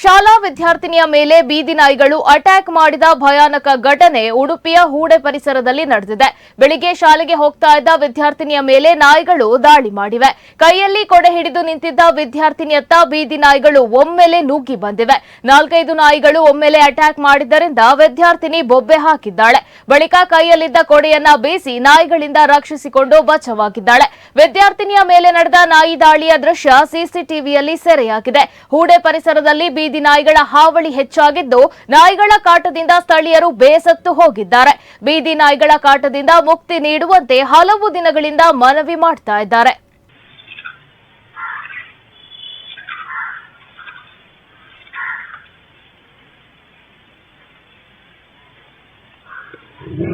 ಶಾಲಾ ವಿದ್ಯಾರ್ಥಿನಿಯ ಮೇಲೆ ಬೀದಿ ನಾಯಿಗಳು ಅಟ್ಯಾಕ್ ಮಾಡಿದ ಭಯಾನಕ ಘಟನೆ ಉಡುಪಿಯ ಹೂಡೆ ಪರಿಸರದಲ್ಲಿ ನಡೆದಿದೆ. ಬೆಳಿಗ್ಗೆ ಶಾಲೆಗೆ ಹೋಗ್ತಾ ಇದ್ದ ವಿದ್ಯಾರ್ಥಿನಿಯ ಮೇಲೆ ನಾಯಿಗಳು ದಾಳಿ ಮಾಡಿವೆ. ಕೈಯಲ್ಲಿ ಕೊಡೆ ಹಿಡಿದು ನಿಂತಿದ್ದ ವಿದ್ಯಾರ್ಥಿನಿಯತ್ತ ಬೀದಿ ನಾಯಿಗಳು ಒಮ್ಮೆಲೆ ನುಗ್ಗಿ ಬಂದಿವೆ. ನಾಲ್ಕೈದು ನಾಯಿಗಳು ಒಮ್ಮೆಲೆ ಅಟ್ಯಾಕ್ ಮಾಡಿದ್ದರಿಂದ ವಿದ್ಯಾರ್ಥಿನಿ ಬೊಬ್ಬೆ ಹಾಕಿದ್ದಾಳೆ. ಬಳಿಕ ಕೈಯಲ್ಲಿದ್ದ ಕೊಡೆಯನ್ನ ಬೀಸಿ ನಾಯಿಗಳಿಂದ ರಕ್ಷಿಸಿಕೊಂಡು ಬಚಾವಾಗಿದ್ದಾಳೆ. ವಿದ್ಯಾರ್ಥಿನಿಯ ಮೇಲೆ ನಡೆದ ನಾಯಿ ದಾಳಿಯ ದೃಶ್ಯ ಸಿಸಿಟಿವಿಯಲ್ಲಿ ಸೆರೆಯಾಗಿದೆ. ಹೂಡೆ ಪರಿಸರದಲ್ಲಿ ಬೀದಿ ನಾಯಿಗಳ ಹಾವಳಿ ಹೆಚ್ಚಾಗಿದ್ದು, ನಾಯಿಗಳ ಕಾಟದಿಂದ ಸ್ಥಳೀಯರು ಬೇಸತ್ತು ಹೋಗಿದ್ದಾರೆ ಬೀದಿ ನಾಯಿಗಳ ಕಾಟದಿಂದ ಮುಕ್ತಿ ನೀಡುವಂತೆ ಹಲವು ದಿನಗಳಿಂದ ಮನವಿ ಮಾಡ್ತಾ ಇದ್ದಾರೆ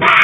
Bye.